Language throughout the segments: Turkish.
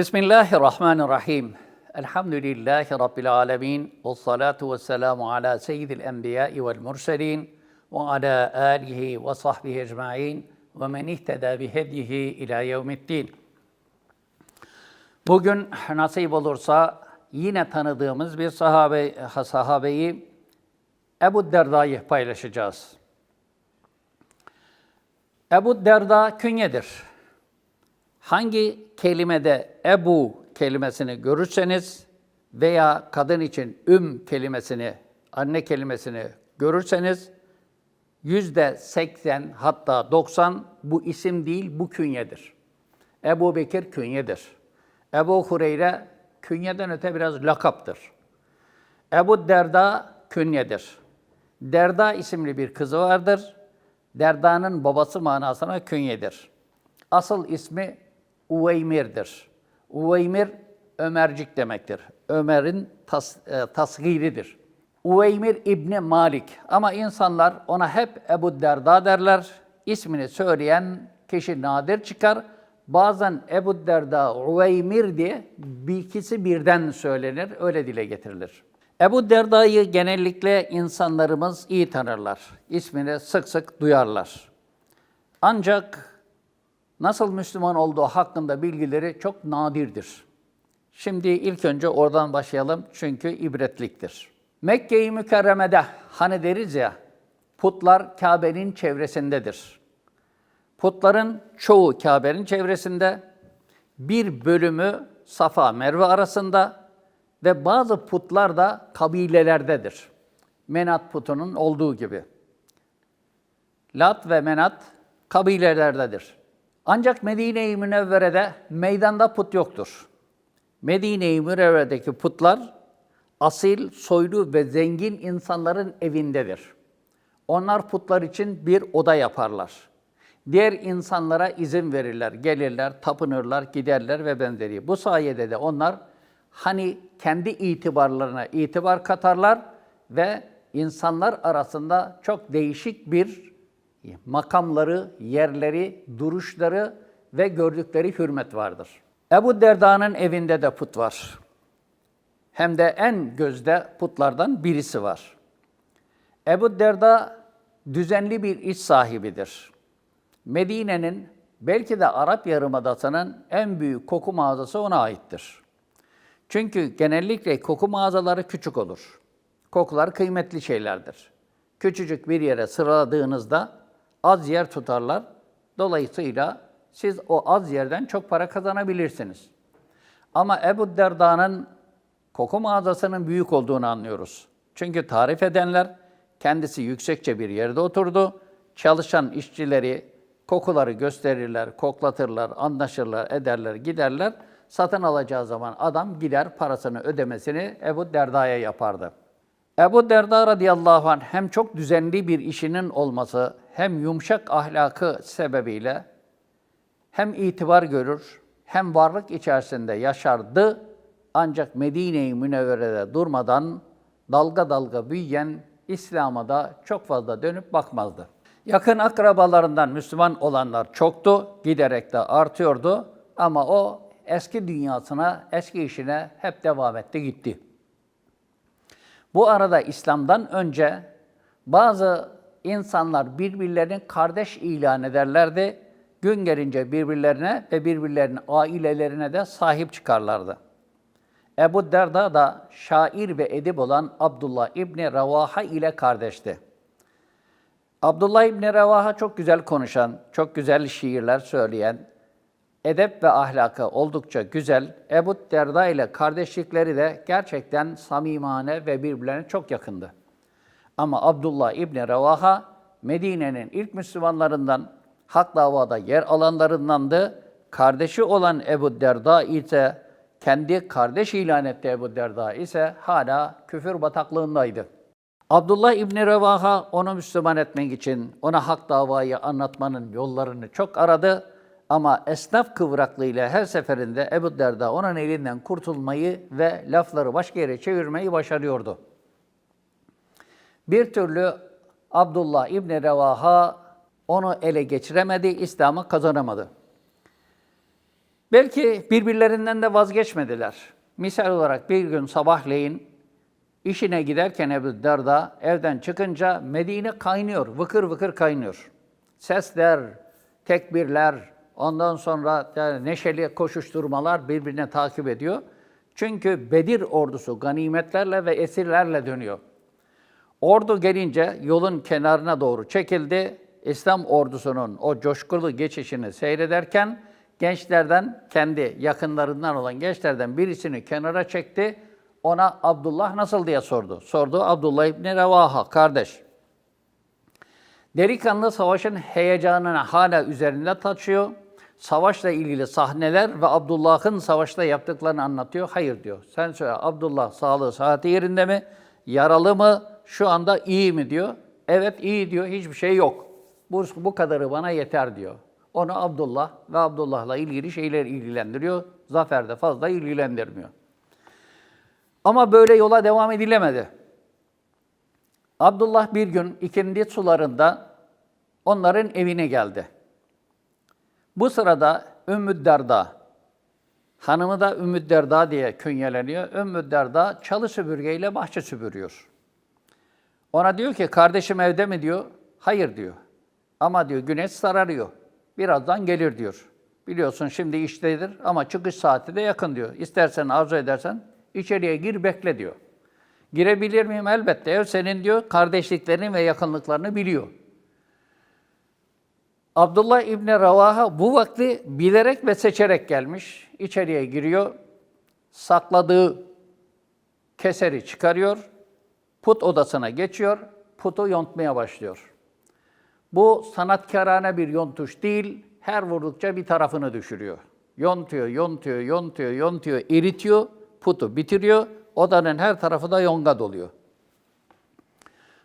Bismillahirrahmanirrahim. Elhamdülillahi Rabbil alemin. Ve salatu ve selamu ala seyyidil enbiyai vel murselin. Ve ala alihi ve sahbihi ecma'in. Ve men ihteda bihedihi ila yevmiddin. Bugün nasip olursa yine tanıdığımız bir sahabe, sahabeyi Ebu Derda'yı paylaşacağız. Ebu Derda künyedir. Hangi kelimede Ebu kelimesini görürseniz veya kadın için üm kelimesini, anne kelimesini görürseniz yüzde seksen hatta doksan bu isim değil bu künyedir. Ebu Bekir künyedir. Ebu Hureyre künyeden öte biraz lakaptır. Ebu Derda künyedir. Derda isimli bir kızı vardır. Derda'nın babası manasına künyedir. Asıl ismi Uveymir'dir. Uveymir Ömercik demektir. Ömer'in tas, e, tasgiridir. Uveymir İbni Malik ama insanlar ona hep Ebu Derda derler. İsmini söyleyen kişi nadir çıkar. Bazen Ebu Derda, Uveymir diye bir ikisi birden söylenir, öyle dile getirilir. Ebu Derda'yı genellikle insanlarımız iyi tanırlar. İsmini sık sık duyarlar. Ancak nasıl Müslüman olduğu hakkında bilgileri çok nadirdir. Şimdi ilk önce oradan başlayalım çünkü ibretliktir. Mekke-i Mükerreme'de hani deriz ya, putlar Kabe'nin çevresindedir. Putların çoğu Kabe'nin çevresinde, bir bölümü Safa Merve arasında ve bazı putlar da kabilelerdedir. Menat putunun olduğu gibi. Lat ve Menat kabilelerdedir. Ancak Medine-i Münevvere'de meydanda put yoktur. Medine-i Münevvere'deki putlar asil, soylu ve zengin insanların evindedir. Onlar putlar için bir oda yaparlar. Diğer insanlara izin verirler, gelirler, tapınırlar, giderler ve benzeri. Bu sayede de onlar hani kendi itibarlarına itibar katarlar ve insanlar arasında çok değişik bir makamları, yerleri, duruşları ve gördükleri hürmet vardır. Ebu Derda'nın evinde de put var. Hem de en gözde putlardan birisi var. Ebu Derda düzenli bir iş sahibidir. Medine'nin belki de Arap Yarımadası'nın en büyük koku mağazası ona aittir. Çünkü genellikle koku mağazaları küçük olur. Kokular kıymetli şeylerdir. Küçücük bir yere sıraladığınızda az yer tutarlar. Dolayısıyla siz o az yerden çok para kazanabilirsiniz. Ama Ebu Derda'nın koku mağazasının büyük olduğunu anlıyoruz. Çünkü tarif edenler kendisi yüksekçe bir yerde oturdu. Çalışan işçileri kokuları gösterirler, koklatırlar, anlaşırlar, ederler, giderler. Satın alacağı zaman adam gider parasını ödemesini Ebu Derda'ya yapardı. Ebu Derda radıyallahu anh hem çok düzenli bir işinin olması hem yumuşak ahlakı sebebiyle hem itibar görür hem varlık içerisinde yaşardı ancak Medine-i Münevvere'de durmadan dalga dalga büyüyen İslam'a da çok fazla dönüp bakmazdı. Yakın akrabalarından Müslüman olanlar çoktu, giderek de artıyordu ama o eski dünyasına, eski işine hep devam etti gitti. Bu arada İslam'dan önce bazı insanlar birbirlerini kardeş ilan ederlerdi. Gün gelince birbirlerine ve birbirlerinin ailelerine de sahip çıkarlardı. Ebu Derda da şair ve edip olan Abdullah İbni Revaha ile kardeşti. Abdullah İbni Revaha çok güzel konuşan, çok güzel şiirler söyleyen, edep ve ahlakı oldukça güzel. Ebu Derda ile kardeşlikleri de gerçekten samimane ve birbirlerine çok yakındı. Ama Abdullah İbni Revaha, Medine'nin ilk Müslümanlarından, hak davada yer alanlarındandı. Kardeşi olan Ebu Derda ise, kendi kardeş ilan etti Ebu Derda ise hala küfür bataklığındaydı. Abdullah İbni Revaha onu Müslüman etmek için ona hak davayı anlatmanın yollarını çok aradı. Ama esnaf kıvraklığıyla her seferinde Ebu Derda onun elinden kurtulmayı ve lafları başka yere çevirmeyi başarıyordu. Bir türlü Abdullah İbni Revaha onu ele geçiremedi, İslam'ı kazanamadı. Belki birbirlerinden de vazgeçmediler. Misal olarak bir gün sabahleyin işine giderken Ebu Derda evden çıkınca Medine kaynıyor, vıkır vıkır kaynıyor. Sesler, tekbirler, ondan sonra yani neşeli koşuşturmalar birbirine takip ediyor. Çünkü Bedir ordusu ganimetlerle ve esirlerle dönüyor. Ordu gelince yolun kenarına doğru çekildi. İslam ordusunun o coşkulu geçişini seyrederken gençlerden, kendi yakınlarından olan gençlerden birisini kenara çekti. Ona Abdullah nasıl diye sordu. Sordu Abdullah İbni Revaha, kardeş. Delikanlı savaşın heyecanını hala üzerinde taşıyor. Savaşla ilgili sahneler ve Abdullah'ın savaşta yaptıklarını anlatıyor. Hayır diyor. Sen söyle Abdullah sağlığı saati yerinde mi? Yaralı mı? Şu anda iyi mi diyor. Evet iyi diyor. Hiçbir şey yok. Bu, bu kadarı bana yeter diyor. Onu Abdullah ve Abdullah'la ilgili şeyler ilgilendiriyor. Zafer de fazla ilgilendirmiyor. Ama böyle yola devam edilemedi. Abdullah bir gün ikindi sularında onların evine geldi. Bu sırada Ümmü Derda, hanımı da Ümmü Derda diye künyeleniyor. Ümmü Derda çalı süpürgeyle bahçe süpürüyor. Ona diyor ki kardeşim evde mi diyor. Hayır diyor. Ama diyor güneş sararıyor. Birazdan gelir diyor. Biliyorsun şimdi iştedir ama çıkış saati de yakın diyor. İstersen arzu edersen içeriye gir bekle diyor. Girebilir miyim? Elbette. Ev senin diyor. Kardeşliklerini ve yakınlıklarını biliyor. Abdullah İbni Ravaha bu vakti bilerek ve seçerek gelmiş. İçeriye giriyor. Sakladığı keseri çıkarıyor. Put odasına geçiyor. Putu yontmaya başlıyor. Bu sanatkarane bir yontuş değil, her vurdukça bir tarafını düşürüyor. Yontuyor, yontuyor, yontuyor, yontuyor, eritiyor, putu bitiriyor. Odanın her tarafı da yonga doluyor.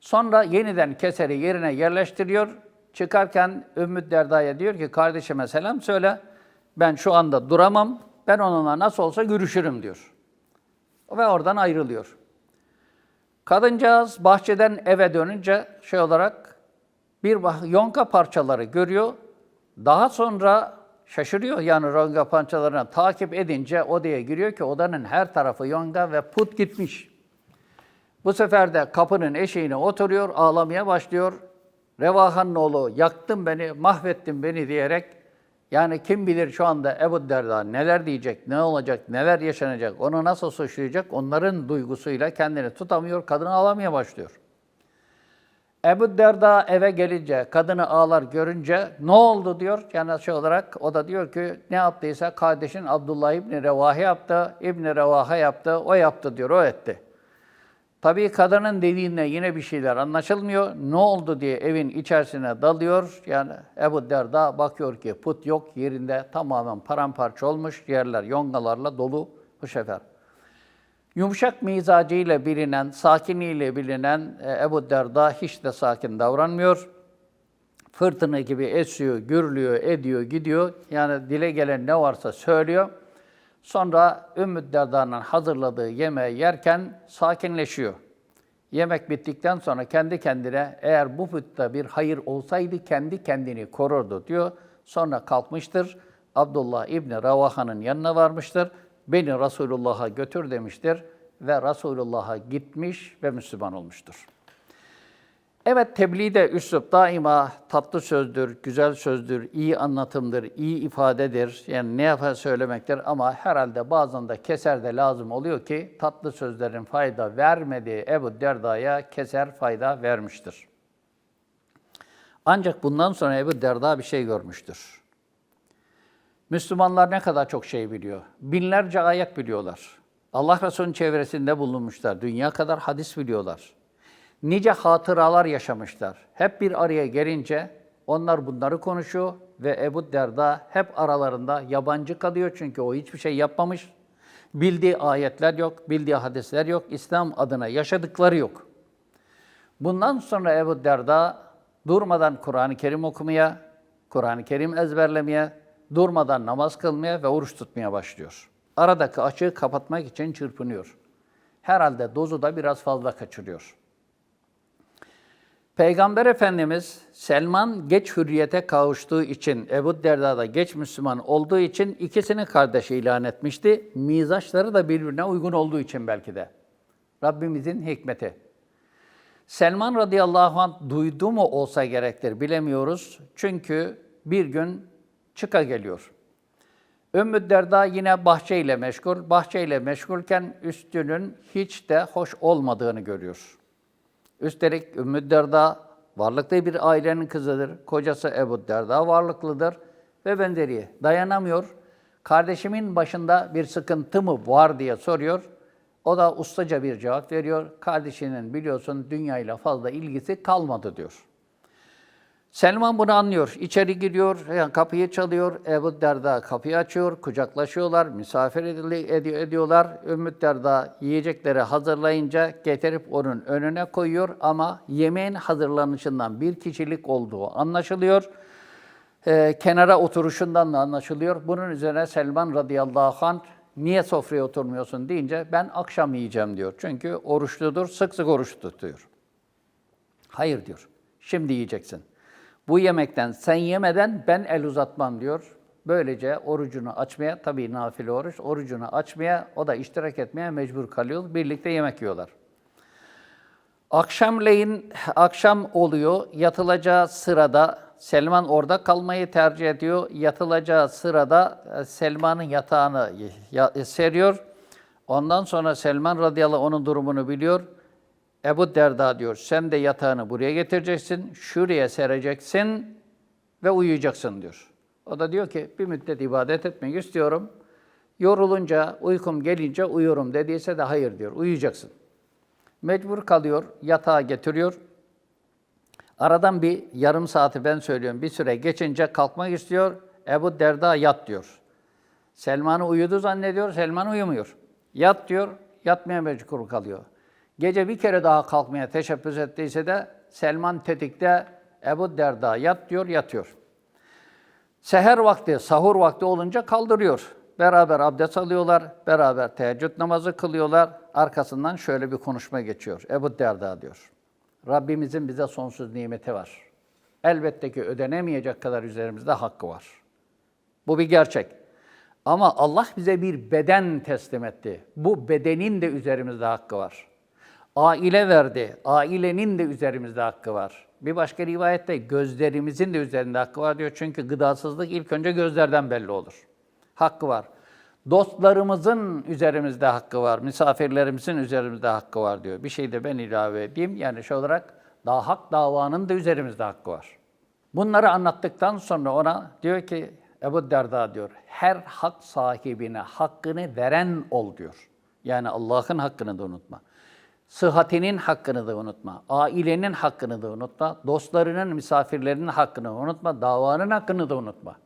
Sonra yeniden keseri yerine yerleştiriyor. Çıkarken Ümmü Derda'ya diyor ki kardeşime selam söyle. Ben şu anda duramam. Ben onunla nasıl olsa görüşürüm diyor. Ve oradan ayrılıyor. Kadıncağız bahçeden eve dönünce şey olarak bir yonka parçaları görüyor. Daha sonra şaşırıyor yani yonga parçalarını takip edince odaya giriyor ki odanın her tarafı yonga ve put gitmiş. Bu sefer de kapının eşiğine oturuyor, ağlamaya başlıyor. Revahan'ın oğlu yaktın beni, mahvettin beni diyerek yani kim bilir şu anda Ebu Derda neler diyecek, ne olacak, neler yaşanacak, onu nasıl suçlayacak onların duygusuyla kendini tutamıyor, kadını ağlamaya başlıyor. Ebu Derda eve gelince, kadını ağlar görünce ne oldu diyor. Yani şey olarak o da diyor ki ne yaptıysa kardeşin Abdullah İbni Revahi yaptı, İbni Revaha yaptı, o yaptı diyor, o etti. Tabii kadının dediğinde yine bir şeyler anlaşılmıyor. Ne oldu diye evin içerisine dalıyor. Yani Ebu Derda bakıyor ki put yok yerinde tamamen paramparça olmuş. Yerler yongalarla dolu bu sefer. Yumuşak mizacıyla bilinen, sakiniyle bilinen e, Ebu Derda hiç de sakin davranmıyor. Fırtına gibi esiyor, gürlüyor, ediyor, gidiyor. Yani dile gelen ne varsa söylüyor. Sonra Ümmü Derda'nın hazırladığı yemeği yerken sakinleşiyor. Yemek bittikten sonra kendi kendine eğer bu putta bir hayır olsaydı kendi kendini korurdu diyor. Sonra kalkmıştır. Abdullah İbni Ravaha'nın yanına varmıştır. Beni Resulullah'a götür demiştir ve Resulullah'a gitmiş ve Müslüman olmuştur. Evet tebliğde üslup daima tatlı sözdür, güzel sözdür, iyi anlatımdır, iyi ifadedir. Yani ne yapar söylemektir ama herhalde bazen de keser de lazım oluyor ki tatlı sözlerin fayda vermediği Ebu Derda'ya keser fayda vermiştir. Ancak bundan sonra Ebu Derda bir şey görmüştür. Müslümanlar ne kadar çok şey biliyor. Binlerce ayet biliyorlar. Allah Resulü'nün çevresinde bulunmuşlar. Dünya kadar hadis biliyorlar. Nice hatıralar yaşamışlar. Hep bir araya gelince onlar bunları konuşuyor ve Ebu Derda hep aralarında yabancı kalıyor çünkü o hiçbir şey yapmamış. Bildiği ayetler yok, bildiği hadisler yok, İslam adına yaşadıkları yok. Bundan sonra Ebu Derda durmadan Kur'an-ı Kerim okumaya, Kur'an-ı Kerim ezberlemeye, durmadan namaz kılmaya ve oruç tutmaya başlıyor. Aradaki açığı kapatmak için çırpınıyor. Herhalde dozu da biraz fazla kaçırıyor. Peygamber Efendimiz Selman geç hürriyete kavuştuğu için, Ebu Derda da geç Müslüman olduğu için ikisini kardeş ilan etmişti. Mizaçları da birbirine uygun olduğu için belki de. Rabbimizin hikmeti. Selman radıyallahu anh duydu mu olsa gerektir bilemiyoruz. Çünkü bir gün çıka geliyor. Ümmü Derda yine bahçeyle meşgul. Bahçeyle meşgulken üstünün hiç de hoş olmadığını görüyor. Üstelik Ümmü Derda varlıklı bir ailenin kızıdır. Kocası Ebu Derda varlıklıdır ve benzeri. Dayanamıyor. Kardeşimin başında bir sıkıntı mı var diye soruyor. O da ustaca bir cevap veriyor. Kardeşinin biliyorsun dünyayla fazla ilgisi kalmadı diyor. Selman bunu anlıyor. İçeri giriyor, yani kapıyı çalıyor. Ebu Derda kapıyı açıyor, kucaklaşıyorlar, misafir edili- ediyor, ediyorlar. Ümmü Derda yiyecekleri hazırlayınca getirip onun önüne koyuyor ama yemeğin hazırlanışından bir kişilik olduğu anlaşılıyor. Ee, kenara oturuşundan da anlaşılıyor. Bunun üzerine Selman radıyallahu anh niye sofraya oturmuyorsun deyince ben akşam yiyeceğim diyor. Çünkü oruçludur, sık sık oruç tutuyor. Hayır diyor. Şimdi yiyeceksin. Bu yemekten sen yemeden ben el uzatmam diyor. Böylece orucunu açmaya, tabii nafile oruç, orucunu açmaya, o da iştirak etmeye mecbur kalıyor. Birlikte yemek yiyorlar. Akşamleyin, akşam oluyor, yatılacağı sırada Selman orada kalmayı tercih ediyor. Yatılacağı sırada e, Selman'ın yatağını ya- seriyor. Ondan sonra Selman radıyallahu onun durumunu biliyor. Ebu Derda diyor, sen de yatağını buraya getireceksin, şuraya sereceksin ve uyuyacaksın diyor. O da diyor ki, bir müddet ibadet etmek istiyorum. Yorulunca, uykum gelince uyurum dediyse de hayır diyor, uyuyacaksın. Mecbur kalıyor, yatağa getiriyor. Aradan bir yarım saati ben söylüyorum, bir süre geçince kalkmak istiyor. Ebu Derda yat diyor. Selman'ı uyudu zannediyor, Selman uyumuyor. Yat diyor, yatmaya mecbur kalıyor. Gece bir kere daha kalkmaya teşebbüs ettiyse de Selman tetikte Ebu Derda yat diyor, yatıyor. Seher vakti, sahur vakti olunca kaldırıyor. Beraber abdest alıyorlar, beraber teheccüd namazı kılıyorlar. Arkasından şöyle bir konuşma geçiyor. Ebu Derda diyor. Rabbimizin bize sonsuz nimeti var. Elbette ki ödenemeyecek kadar üzerimizde hakkı var. Bu bir gerçek. Ama Allah bize bir beden teslim etti. Bu bedenin de üzerimizde hakkı var. Aile verdi. Ailenin de üzerimizde hakkı var. Bir başka rivayette gözlerimizin de üzerinde hakkı var diyor. Çünkü gıdasızlık ilk önce gözlerden belli olur. Hakkı var. Dostlarımızın üzerimizde hakkı var. Misafirlerimizin üzerimizde hakkı var diyor. Bir şey de ben ilave edeyim. Yani şu olarak daha hak davanın da üzerimizde hakkı var. Bunları anlattıktan sonra ona diyor ki Ebu Derda diyor, her hak sahibine hakkını veren ol diyor. Yani Allah'ın hakkını da unutma. Sıhhatinin hakkını da unutma. Ailenin hakkını da unutma. Dostlarının, misafirlerinin hakkını unutma. Davanın hakkını da unutma.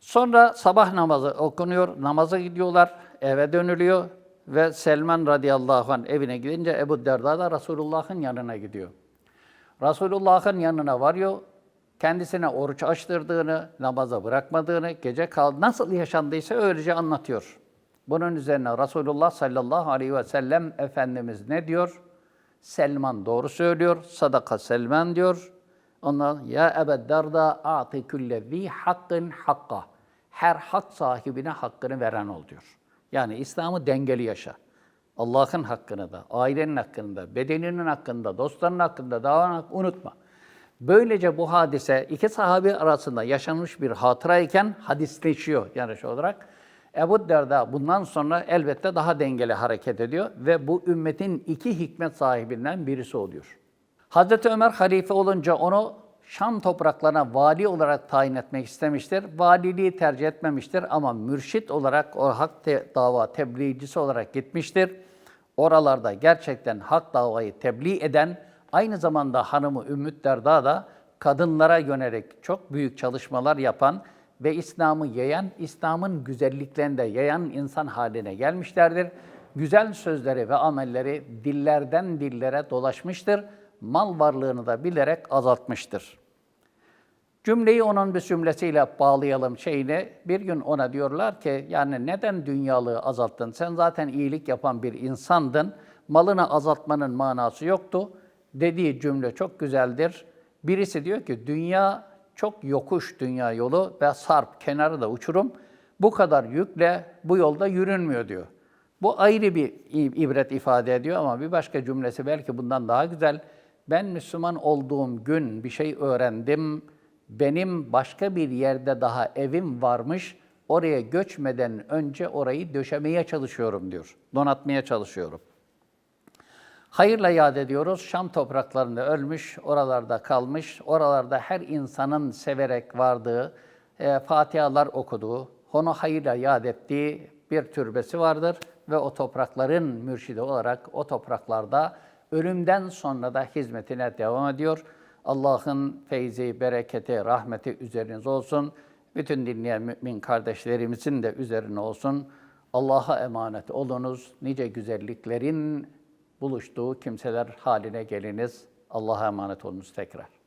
Sonra sabah namazı okunuyor, namaza gidiyorlar, eve dönülüyor ve Selman radıyallahu anh evine gidince Ebu Derda da Resulullah'ın yanına gidiyor. Resulullah'ın yanına varıyor, kendisine oruç açtırdığını, namaza bırakmadığını, gece kal nasıl yaşandıysa öylece anlatıyor. Bunun üzerine Resulullah sallallahu aleyhi ve sellem Efendimiz ne diyor? Selman doğru söylüyor, sadaka Selman diyor. Ondan ya Ebu Derda a'ti külle zi hakkın hakka. Her hak sahibine hakkını veren ol diyor. Yani İslam'ı dengeli yaşa. Allah'ın hakkını da, ailenin hakkını da, bedeninin hakkını da, dostlarının hakkını da, davanın hakkını unutma. Böylece bu hadise iki sahabi arasında yaşanmış bir hatıra iken hadisleşiyor yani şu olarak. Ebu Derda bundan sonra elbette daha dengeli hareket ediyor ve bu ümmetin iki hikmet sahibinden birisi oluyor. Hazreti Ömer halife olunca onu Şam topraklarına vali olarak tayin etmek istemiştir. Valiliği tercih etmemiştir ama mürşit olarak o hak te- dava tebliğcisi olarak gitmiştir. Oralarda gerçekten hak davayı tebliğ eden, aynı zamanda hanımı Ümmü Derda da kadınlara yönelik çok büyük çalışmalar yapan ve İslam'ı yayan, İslam'ın güzelliklerini de yayan insan haline gelmişlerdir. Güzel sözleri ve amelleri dillerden dillere dolaşmıştır. Mal varlığını da bilerek azaltmıştır. Cümleyi onun bir cümlesiyle bağlayalım şeyini. Bir gün ona diyorlar ki yani neden dünyalığı azalttın? Sen zaten iyilik yapan bir insandın. Malını azaltmanın manası yoktu. dediği cümle çok güzeldir. Birisi diyor ki dünya çok yokuş dünya yolu ve sarp, kenarı da uçurum. Bu kadar yükle bu yolda yürünmüyor diyor. Bu ayrı bir ibret ifade ediyor ama bir başka cümlesi belki bundan daha güzel. Ben Müslüman olduğum gün bir şey öğrendim. Benim başka bir yerde daha evim varmış. Oraya göçmeden önce orayı döşemeye çalışıyorum diyor. Donatmaya çalışıyorum. Hayırla yad ediyoruz. Şam topraklarında ölmüş, oralarda kalmış, oralarda her insanın severek vardığı, e, Fatihalar okuduğu, onu hayırla yad ettiği bir türbesi vardır ve o toprakların mürşidi olarak o topraklarda ölümden sonra da hizmetine devam ediyor. Allah'ın feyzi, bereketi, rahmeti üzerinize olsun. Bütün dinleyen mümin kardeşlerimizin de üzerine olsun. Allah'a emanet olunuz. Nice güzelliklerin buluştuğu kimseler haline geliniz. Allah'a emanet olunuz tekrar.